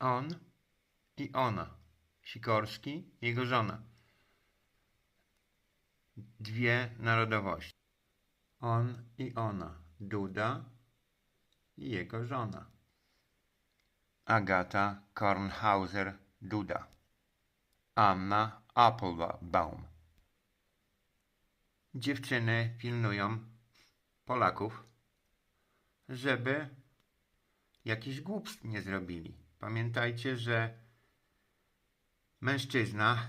On i ona. Sikorski, jego żona. Dwie narodowości. On i ona. Duda i jego żona. Agata Kornhauser Duda. Anna Applebaum. Dziewczyny pilnują Polaków, żeby jakichś głupstw nie zrobili. Pamiętajcie, że mężczyzna,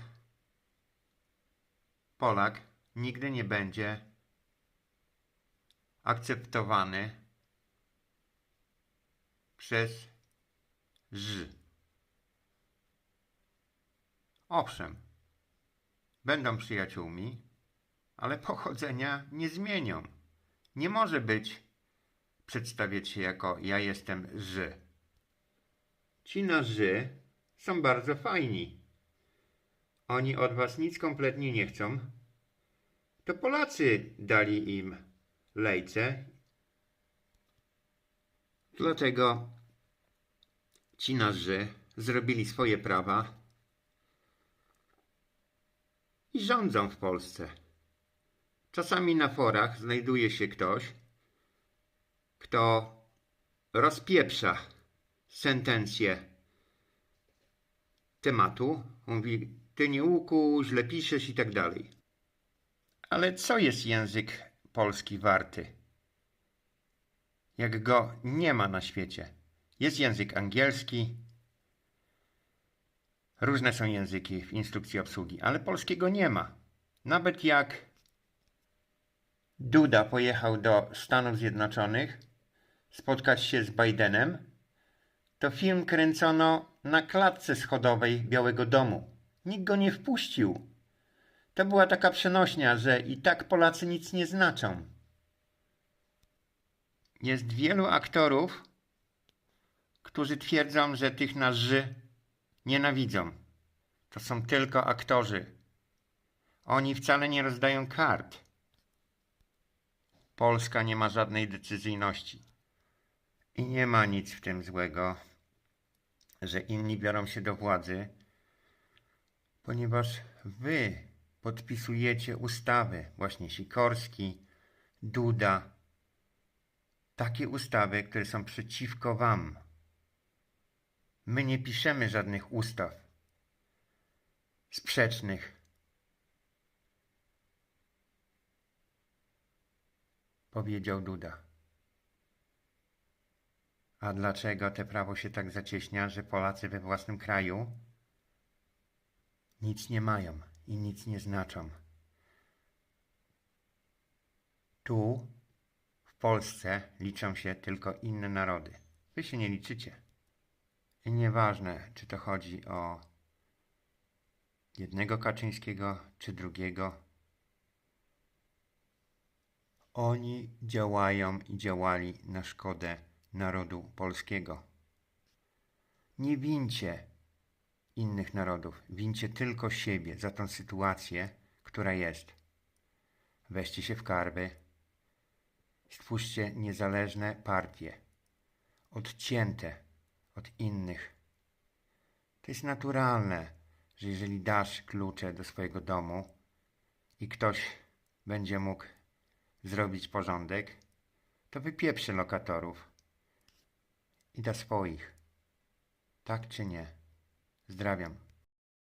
Polak, nigdy nie będzie akceptowany przez Ż. Owszem, będą przyjaciółmi, ale pochodzenia nie zmienią. Nie może być przedstawiać się jako ja jestem Ż. Ci na są bardzo fajni. Oni od was nic kompletnie nie chcą. To Polacy dali im lejce. Dlatego ci na zrobili swoje prawa i rządzą w Polsce. Czasami na forach znajduje się ktoś, kto rozpieprza sentencję tematu. Mówi, ty nie łuku, źle piszesz i tak dalej. Ale co jest język polski warty? Jak go nie ma na świecie. Jest język angielski, różne są języki w instrukcji obsługi, ale polskiego nie ma. Nawet jak Duda pojechał do Stanów Zjednoczonych spotkać się z Bidenem, to film kręcono na klatce schodowej Białego Domu. Nikt go nie wpuścił. To była taka przenośnia, że i tak Polacy nic nie znaczą. Jest wielu aktorów, którzy twierdzą, że tych na Ży nienawidzą. To są tylko aktorzy. Oni wcale nie rozdają kart. Polska nie ma żadnej decyzyjności. I nie ma nic w tym złego, że inni biorą się do władzy, ponieważ wy podpisujecie ustawy, właśnie Sikorski, Duda, takie ustawy, które są przeciwko wam. My nie piszemy żadnych ustaw sprzecznych. Powiedział Duda. A dlaczego te prawo się tak zacieśnia, że Polacy we własnym kraju nic nie mają i nic nie znaczą? Tu, w Polsce, liczą się tylko inne narody. Wy się nie liczycie. I nieważne, czy to chodzi o jednego Kaczyńskiego, czy drugiego. Oni działają i działali na szkodę narodu polskiego. Nie wincie innych narodów, wincie tylko siebie za tą sytuację, która jest. Weźcie się w karby, stwórzcie niezależne partie, odcięte od innych. To jest naturalne, że jeżeli dasz klucze do swojego domu i ktoś będzie mógł zrobić porządek, to wypieprzy lokatorów i da swoich. Tak czy nie? Zdrawiam.